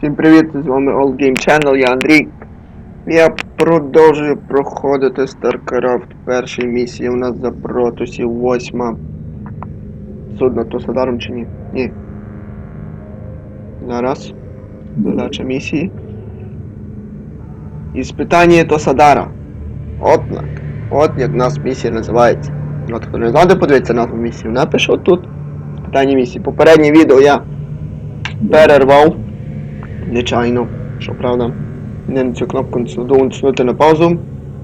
Всім привіт, з вами All Game Channel, я Андрій. Я продовжую проходити StarCraft. Першій місії у нас за протусів восьма. Судно то Садаром чи ні? Ні. Зараз. Задача місії. Іспитання то Садара. От як. От як нас місія називається. От хто не знає, де подивитися назву місії, напишу тут. Питання місії. Попереднє відео я перервав. Нечайно, що правда. Не на цю кнопку натиснути на паузу,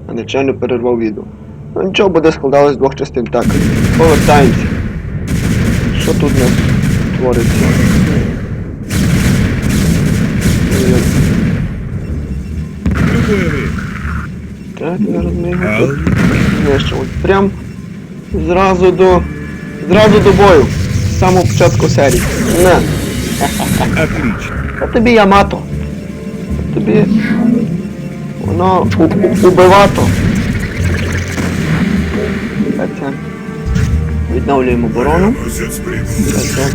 а нечайно перервав відео. Ну нічого буде складалось з двох частин. Так, повертаємося. Що тут у нас твориться? Так, зараз ми його тут знищимо. Прям зразу до. Зразу до бою. З самого початку серії. Не. Отлично. А тобі Ямато. Тобі. Воно убивато. Це. Відновлюємо оборону. Це. Це.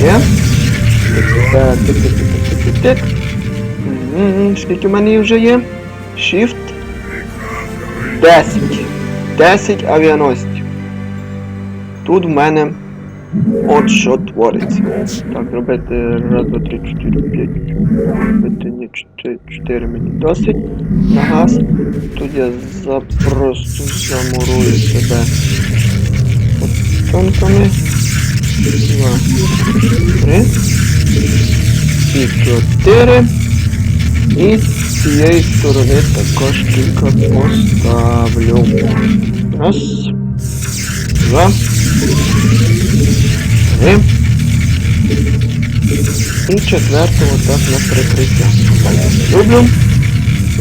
Є. Так, тик, тик, тик, тик, тик, тик. Скільки в мене вже є? Shift. 10. 10 авіаносців. Тут в мене от що твориться. Так, робити раз, два, три, чотири, п'ять. Робити ні, чотири, мені досить. На газ. Тут я за просто замурую себе танками. Два, три. І чотири. І з цієї сторони також кілька поставлю. Раз. Два. І четвертого так на прикриття. Люблю.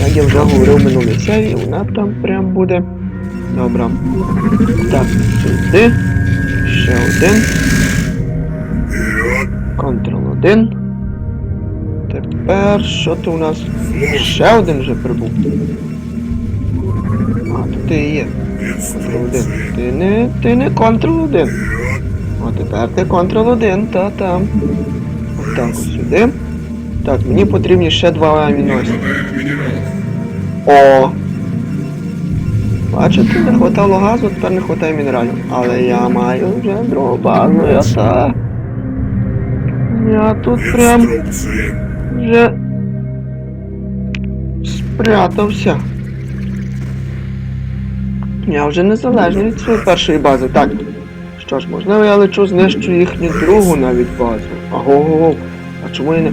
Як я вже говорив в минулій серії, вона там прям буде. Добре. Так, сюди. Ще один. Контрол 1. Тепер що то у нас? Ще один вже прибув. Ти є. Контрол 1. Инструкции. Ти не. ти не контрол 1. О, тепер ти контрол 1, та там. Так ось сюди. Так, мені потрібні ще два аміносі. О! Бачите, не хватало газу, тепер не хватає мінералів. Але я маю вже другу базу, я та. Я тут прям вже спрятався. Я вже незалежний від своєї першої бази. Так. Що ж, можливо, я лечу, знищу їхню другу навіть базу. Аго-го-го. А чому я не.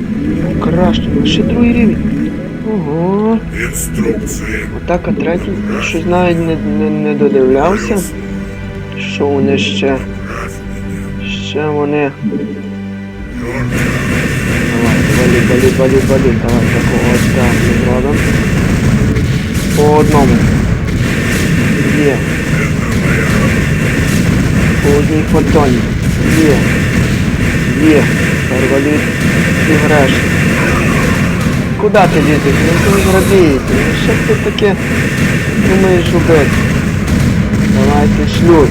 Краще, ще другий рівень. Ого. Инструкции. Отак, а третій. Щось навіть не, не, не додивлявся. Що вони ще. Ще вони. Давай, валі, валі, валі, валі. Давай такого ось так зробимо. По одному. Є. По одній фотоні. Є. Є. Тепер валі і греш. Куда ти лізеш? Ну ти зрадієте. Ну що ти таке думаєш робити? Давайте шлют.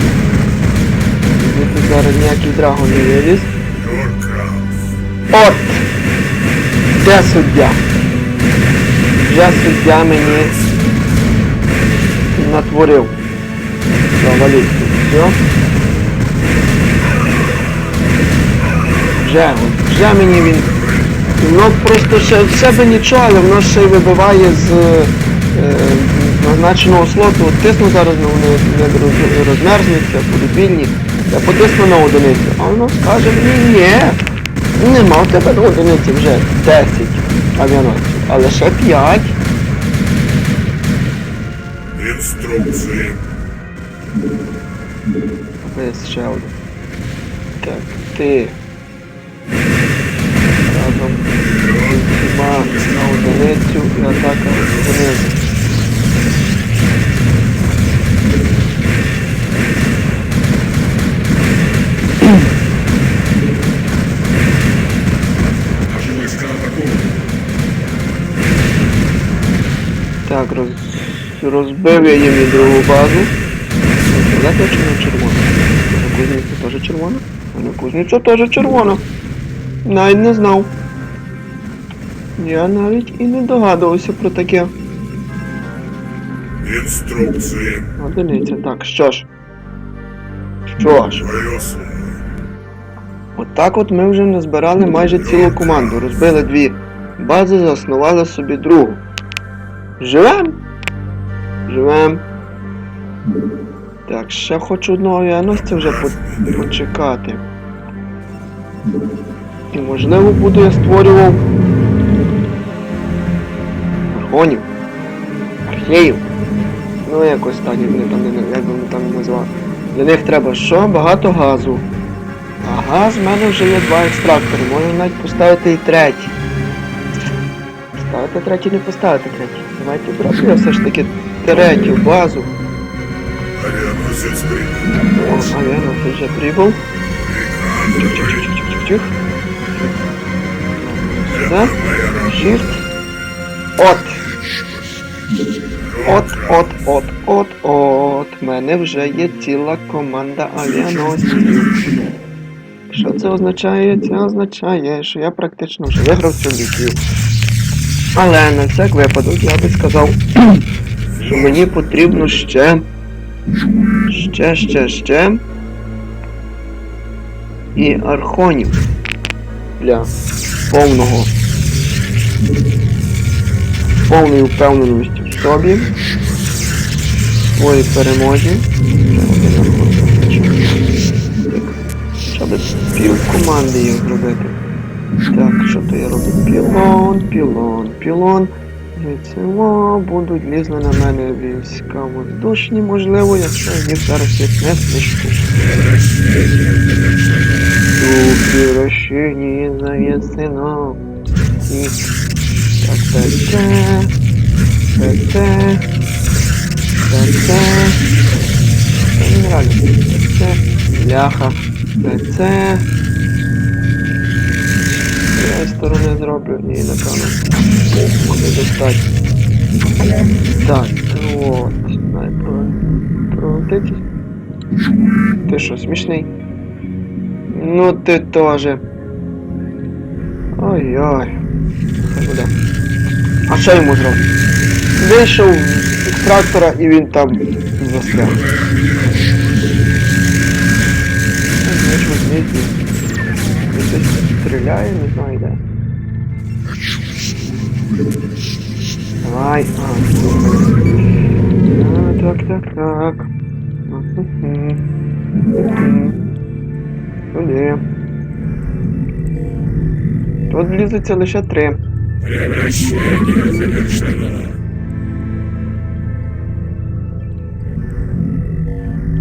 Звідти зараз ніякий драгон не виліз. От! Де суддя? Вже суддя мені натворив. Заваліть все. Вже, вже мені він. Воно просто ще в себе нічого, але воно ще й вибиває з е, назначеного слоту. От Тисну зараз вони не розмерзнуться, будуть вільні. Я потисну на одиницю, а воно скаже мені ні. Нема в тебе одиниці вже 10 авіаносців, але ще 5. Инструкции. Ось ще. Так, ти. Разом усіма на одиницю і атака знизу. Так, роз... розбив я їм і другу базу. Фіолетово чи на червону? кузниця теж червона. Аня кузниця теж червона. Навіть не знав. Я навіть і не догадувався про таке. Інструкції. Одиниця. Так, що ж. Що ж, отак от ми вже назбирали майже цілу команду. Розбили дві бази, заснували собі другу. Живем? Живем. Так, ще хочу одного авіаносця вже по- почекати. І можливо буду я створював архонів. Археїв. Ну якось так, як вони там, як вони там називали. Для них треба що? Багато газу. А газ в мене вже є два екстрактори, можна навіть поставити і третій. Ставити третій, не поставити третій. Давайте зроблю я все ж таки третю базу. Авіаносець прибув. О, а я на прибув. Приказуй. Чих-чих-чих-чих-чих. Да? Shift. От. От, от, от, от, от. В мене вже є ціла команда авіаносців. Що це означає? Це означає, що я практично вже виграв цю битву. Але на всяк випадок я би сказав, що мені потрібно ще. Ще, ще, ще. І архонів. Для повного. Повної впевненості в собі. Своїй перемозі. Щоб пів команди їх зробити. Так, що то я роблю? Пілон, пілон, пілон. Цього будуть лізли на мене війська воздушні, можливо, якщо їх зараз як не слишку. Тут розширні завісино. І так тете, тете, тете, генералі, тете, ляха, тете. З цієї сторони зроблю і напевно. кстати. Так, вот. Про, про вот эти. Ты что, смешный? Ну ты тоже. Ой-ой. А що йому зробити? Вийшов з трактора і він там застряг. Хтось стріляє, не знаю де. Давай, а. Так, так, так. Мгм. Тут влізеться лише три.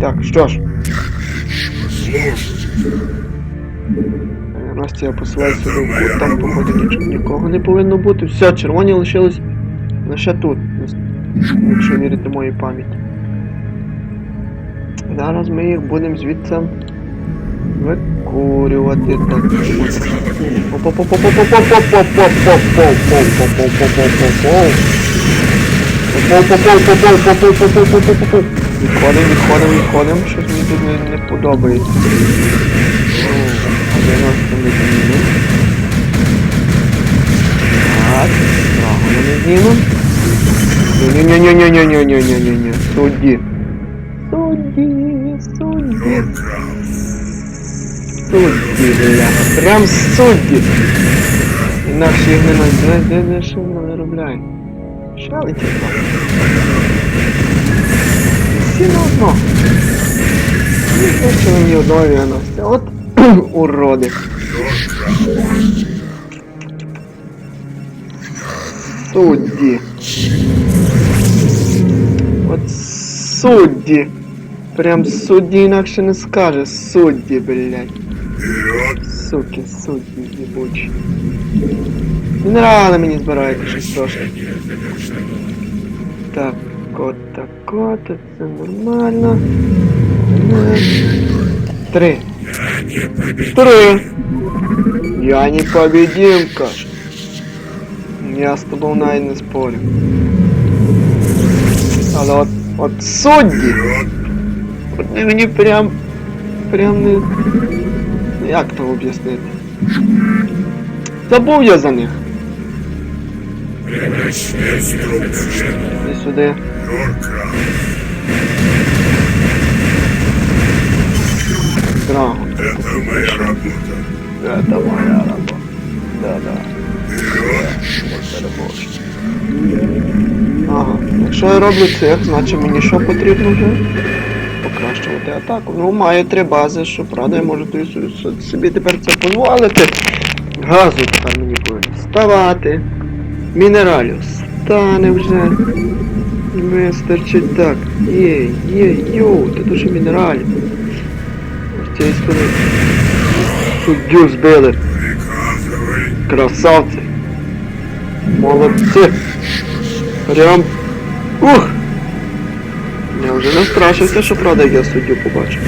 Так, що ж, Настя я посилаю сюди в кут, там походу ніч- нікого не повинно бути. Все, червоні лишились лише тут, якщо вірити моїй пам'яті. Зараз ми їх будемо звідси викурювати. Так. Відходимо, відходимо, відходимо, щось мені тут не, подобається. А де нас там не знімемо? Так, правильно не знімемо. Ні-ні-ні-ні-ні-ні-ні-ні-ні-ні. Судді. Судді, судді. Warcraft. Судді, бля. Прям судді. Інакше їх не на... Де, де, де, що вони виробляють? Ще летить там. Всі на одно. Не хоче мені одного авіаносця. От уроди. Судді. От судді. Прям судді інакше не скаже. Судді, блядь. Вперед. Суки, судді, ебучі. Мінерали мені збираєте щось трошки. Так, от так от, це нормально. Е, Три. Три. Я не победим, каш. Я з тобою навіть не спорю. Але от, от судді, вони мені прям прям не. Як то об'яснити? Забув я за них. Инструкция. Сюди. Crown. Это моя работа. Это моя робота. Да-да. Ага. Якщо я роблю цих, значить мені що потрібно вже? Покращувати атаку. Ну, маю три бази, що правда, я можу собі- тепер це дозволити. Газу тепер мені повинен ставати. Мінералів стане вже. Вистачить так. Є, є, йоу, та дуже мінералів. З цієї сторони. Суддю збили. Красавці. Молодці. Прям. Ух! Я вже настрашився, що правда я суддю побачив.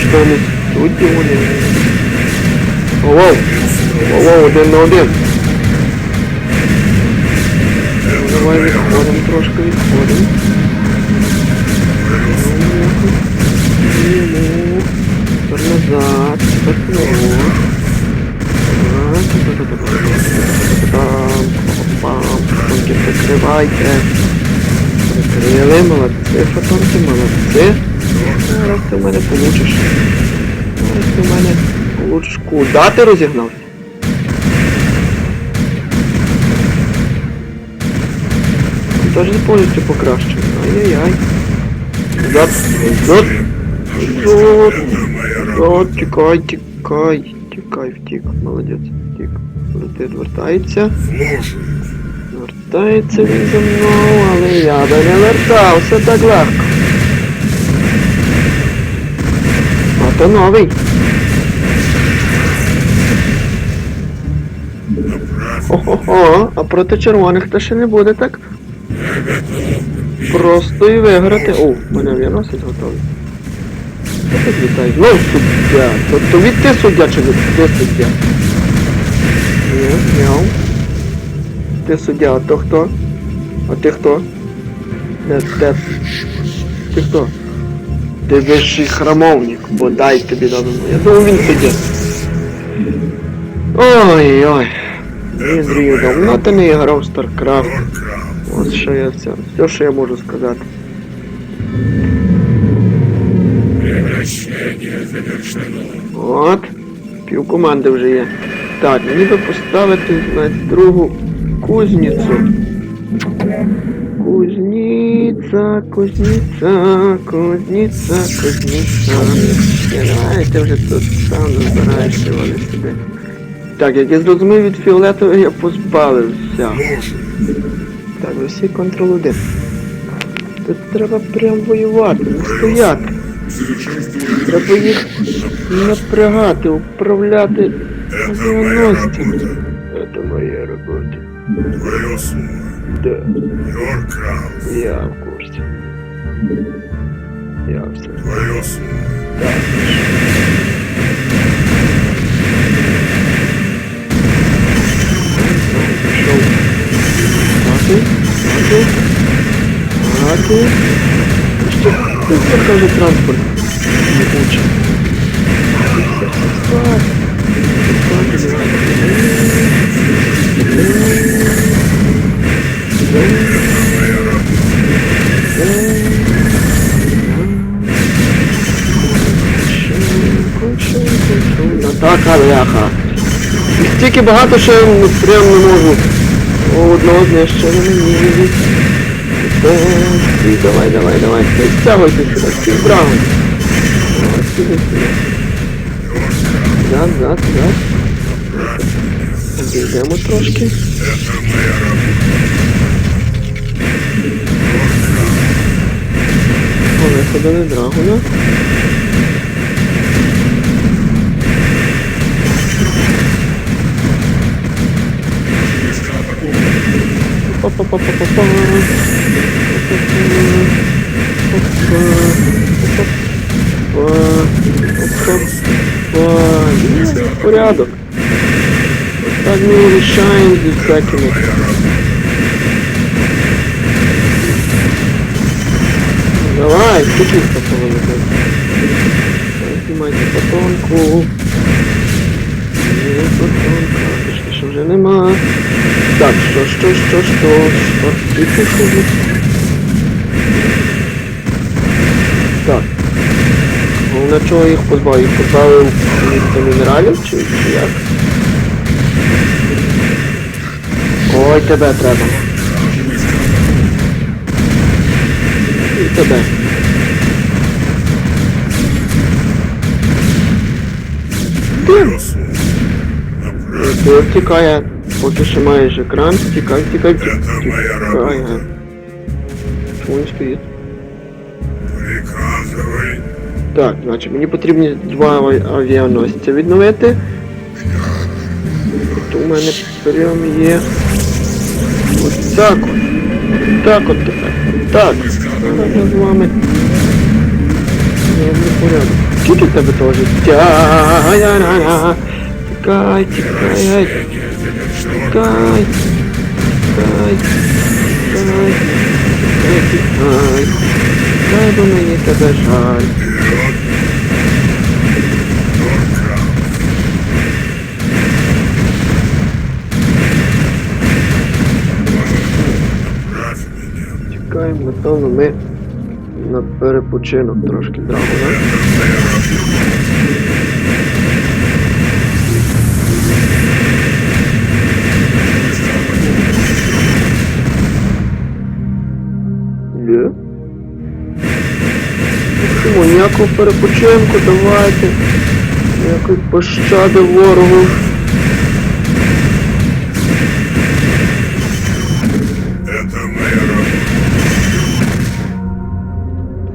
Що не судді вони? Оу! Оу, один на один. Давай відходимо, трошки відходимо. Назад, тепер вперед. Фотонки прикривайте. Прикрили, молодці, фотонки, молодці. Зараз ти в мене получиш. Зараз ти в мене получиш. Куда ти розігнався? Теж повністю покращив. Ай-яй-яй. Зад, зад, зад. Работа. Тікай, тікай, тікай, втік, молодець, втік. Летить, вертається. Вертається він за мною, але я би не вертався так легко. А то новий. Ого, а проти червоних то ще не буде так. Просто і виграти. О, мене в'яносить готовий. Що? Ну, суддя. То, то від ти суддя чи від ти суддя? Няу. Ти суддя, а то хто? А ти хто? Де, де? Ти хто? Ти вищий храмовник, бодай тобі дадому. Я думав він суддя. Ой-ой. Андрію, давно ти не грав в StarCraft. Ось що я все. Все, що я можу сказати. От. Пів команди вже є. Так, мені би поставити на другу кузницю. Кузниця, кузниця, кузниця, кузниця. Не ти вже тут сам збираєшся вони собі. Так, як я зрозумів від фіолетового я позбавився. Так, ви всі контрол 1. Тут треба прям воювати, не стояти. Треба їх напрягати, управляти авіаносцями. Це моя робота. Твое слово. Да, Your crown. я в курсі. Я все. Твое слово. Пішов. Мати, мати, мати. Ще тут покаже транспорт. Не хоче. Спать. Атака ляха. Стільки багато, що прям не можу. Одного знищили мені. Так, і давай, давай, давай. Стягуйся сюди, стій браво. О, сюди, сюди. Зад, зад, зад. Обійдемо трошки. О, виходили драгуна. Па-па-па-па-па-па. Па-па-па-па. Порядок. Так ми вирішаємо зі всякими. Давай, скільки повинно бути? Піднімайте потонку. Є потонка, точніше вже нема. Так, що, що, що, що, що, і пишу. Так. Головне, чого їх позбавив? Їх позбавив місця мінералів чи, чи як? Ой, тебе треба. І тебе. Ти втікає, поки ще маєш екран, втікай, втікай, втікай. Чому він стоїть? Приказывай. Так, значить, мені потрібні два авіаносця відновити. Тут у мене прям є. Ось так от. Так от тепер. Так. Зараз з вами. Скільки в тебе? Ай-яй-яй-яй. Тікай, тікай, ай. Тікай. Тікай. Тікай. Тікай. Дай бо мені тебе жаль. Чекаємо, напевно, ми на перепочинок трошки драгона. Ніякого перепочинку, давайте. Ніякої пощади ворогу.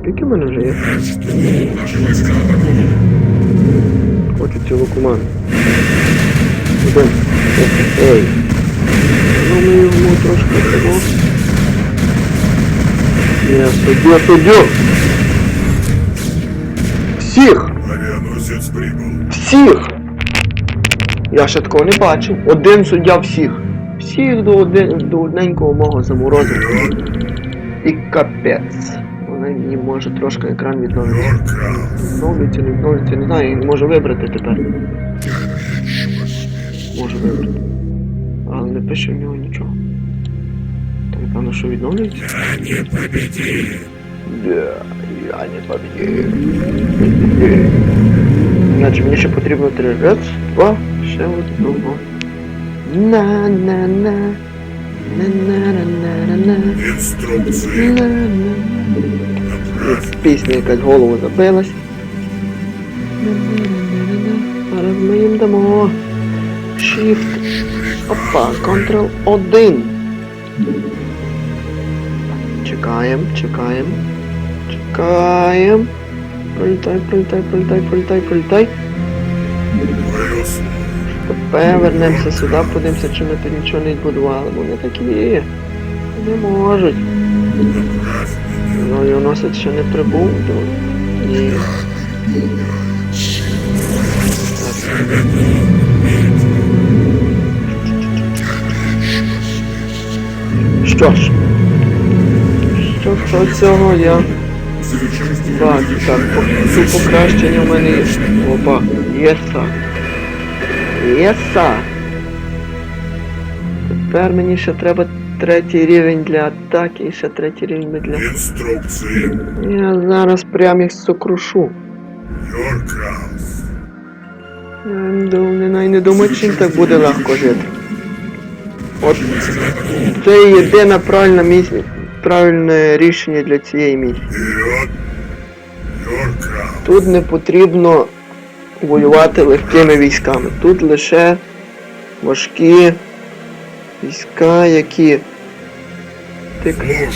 Скільки в мене вже є? Хочу цілу команду. Один. Ей. Ну ми йому трошки того. Я суддю, суддю! Всіх! Авианосец прибыл. Всіх! Я ще такого не бачив. Один суддя всіх. Всіх до, один, до одненького мого заморозив. І капець. Вона мені може трошки екран відновити. Відновлюється, не відновлюється, не знаю, я не можу вибрати тепер. Можу вибрати. Але не пише в нього нічого. То напевно, що відновлюється? Я не победил. Да, я не победив. Значить, мені ще потрібно три. Раз, два, ще одного. На на на на на на на на Инструкции. на на. Пісня якась голову забилась. Зараз ми їм дамо. Shift. Опа, Ctrl 1. Чекаємо, чекаємо. Чекаємо. Пролітай, пролітай, пролітай, пролітай, пролітай. Тепер вернемося сюди, подивимося, чи ми тут нічого не відбудували, вони такі не можуть. Ну, його носить ще не прибув до. Ні. Що ж? Що цього я Так, по- тут покращення в мене є. Опа, єса. Єса. Тепер мені ще треба третій рівень для атаки і ще третій рівень для Инструкции. я зараз прям їх сокрушу. Я не дум- не, думаю, чим так буде легко жити. От це єдине правильне місце, правильне рішення для цієї місії. Тут не потрібно воювати легкими військами. Тут лише важкі війська, які тик Слушай.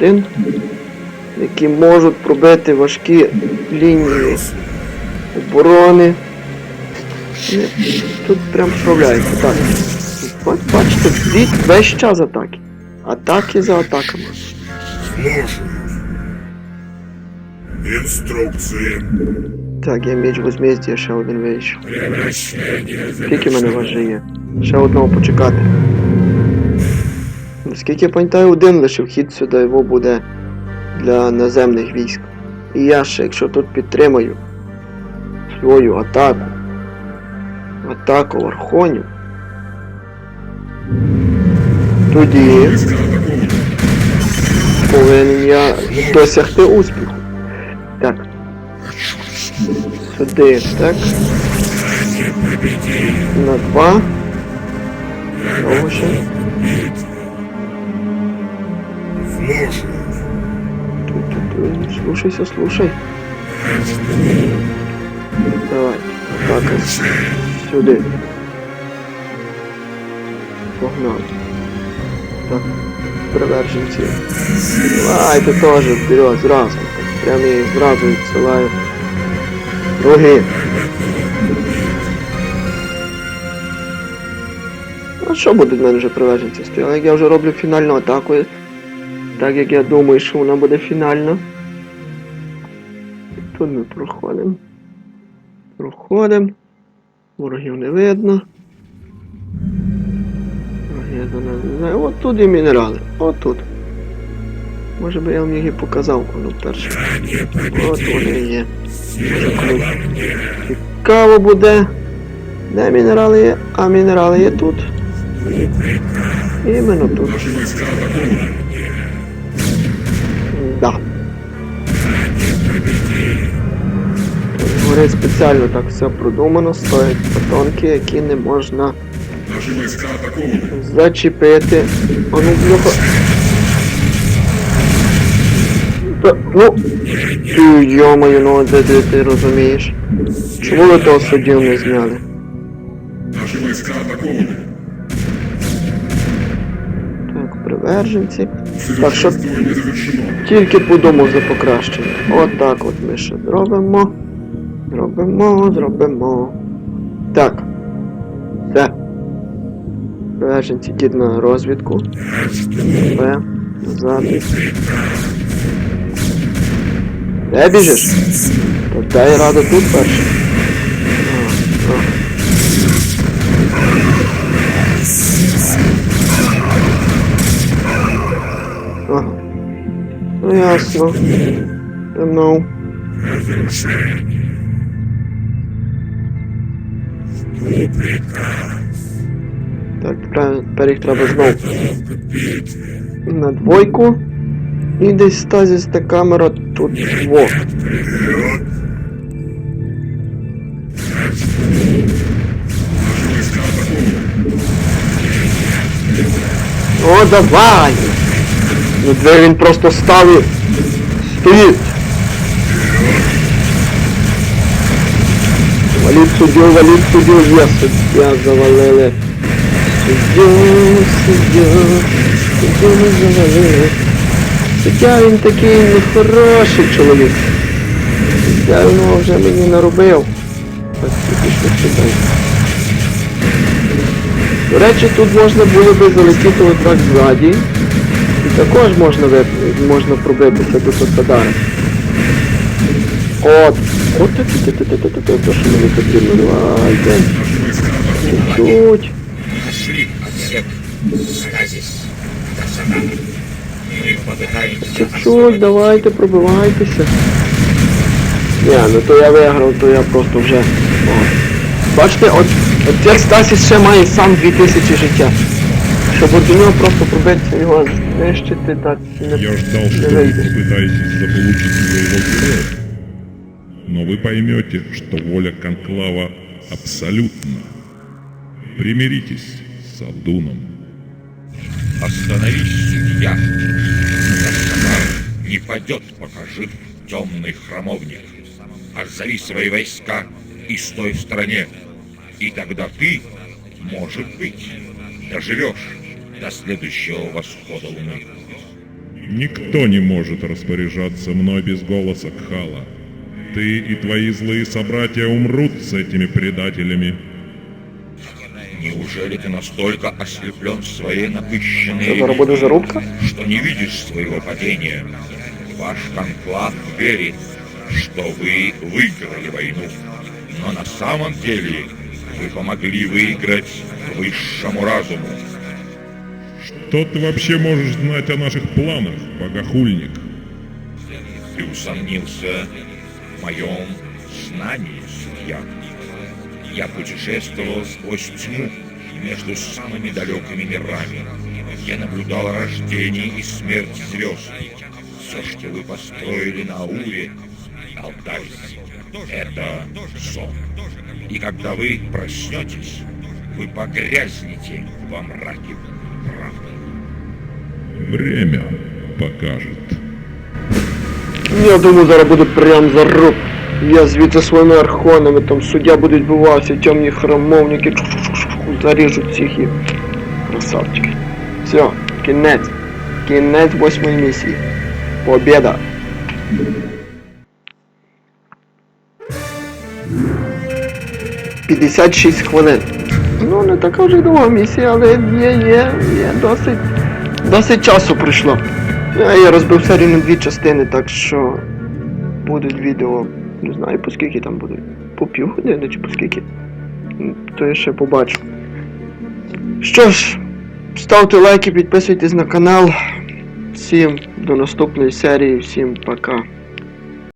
Ctrl-1, які можуть пробити важкі лінії оборони. Тут прям справляються, так. От бачите, весь час атаки. Атаки за атаками. Слушаюсь. Инструкции. Так, я меч возмездія, ще один вийшов. Скільки мене вас є? Ще одного почекати. Наскільки я пам'ятаю, один лише вхід сюди його буде для наземних військ. І я ще, якщо тут підтримаю свою атаку. Атаку Архонів. Тоді повинен я досягти успіху. Так. Сюди, так. На два. Знову ще. Слушайся, слушай. Давай. Так, сюди. Погнали. Так, приверженці. Давайте теж вперед, зразу. Прямо я їх зразу відсилаю. Роги. А що будуть в мене вже приверженці стояли? Як я вже роблю фінальну атаку, так як я думаю, що вона буде фінальна. Тут ми проходимо. Проходимо. Ворогів не видно. От тут є мінерали. От тут. Може би я вам їх і показав, коли перше. От вони є. Цікаво буде. Де мінерали є? А мінерали є тут. Іменно тут. Да. Говорить спеціально так все продумано, стоять батонки, які не можна Наши войска атакованы. зачепити. А ну бляха. Та, ну, ти йомаю, ну де, де ти розумієш? Чому ви того суддю не зняли? Наши войска атакованы. Так, приверженці. Так, що тільки подумав за покращення. От так от ми ще зробимо. Зробимо, зробимо. Так. Все. Приверженці йдіть на розвідку. Все. Назад. Де біжиш? То дай раду тут перше. А, а. Ага. Ну ясно. За мною. Так, тепер, їх треба знову на двойку. І десь стазіс та камера тут во. О, давай! Ну де він просто ставить. Стоїть. Валіть суддю, валіть суддю, є суддя завалили. Суддю, суддю ми завалили. Суддя він такий нехороший чоловік. Суддя його вже мені наробив. Так, пішли сюди. До речі, тут можна було би залетіти отак ззаді. І також можна, ви- можна пробитися до Тосадара. От. От те що мені потрібно. Чуть-чуть. Чуть-чуть, давайте, пробивайтеся. Ні, ну то я виграв, то я просто вже. О. Бачите, от, от як Стасіс ще має сам 2000 життя. Щоб от до нього просто пробитися його знищити, так не, Я ждал, не что вы вийде. попытаетесь заполучить своего героя. Но вы поймете, что воля Конклава абсолютна. Примиритесь С Адуном. Остановись, судья. Касана не падет, пока жив темный храмовник. Отзови свои войска и стой в стороне. И тогда ты, может быть, доживешь до следующего восхода луны. Никто не может распоряжаться мной без голоса Кхала. Ты и твои злые собратья умрут с этими предателями. Неужели ты настолько ослеплен своей напыщенной зарубка? что не видишь своего падения. Ваш конклав верит, что вы выиграли войну. Но на самом деле вы помогли выиграть высшему разуму. Что ты вообще можешь знать о наших планах, богохульник? Ты усомнился в моем знание, судья. Я путешествовал сквозь тьму между самыми далекими мирами. Я наблюдал рождение и смерть звезд. Все, что вы построили на Ауре, Алтайс, это сон. И когда вы проснетесь, вы погрязнете во мраке правды. Время покажет. Я думаю, буде прям заруб. Я звідси своїми архонами, там суддя буде відбуватися, темні храмовники заріжуть всіх і красавчики. Все, кінець. Кінець восьмої місії. Побєда. П'ятдесят шість хвилин. Ну, не така вже довга місія, але є, є, є досить, досить часу пройшло. Я розбив серію на дві частини, так що будуть відео, не знаю по скільки там буде. По півгодини чи по скільки. То я ще побачу. Що ж, ставте лайки, підписуйтесь на канал. Всім до наступної серії, всім пока.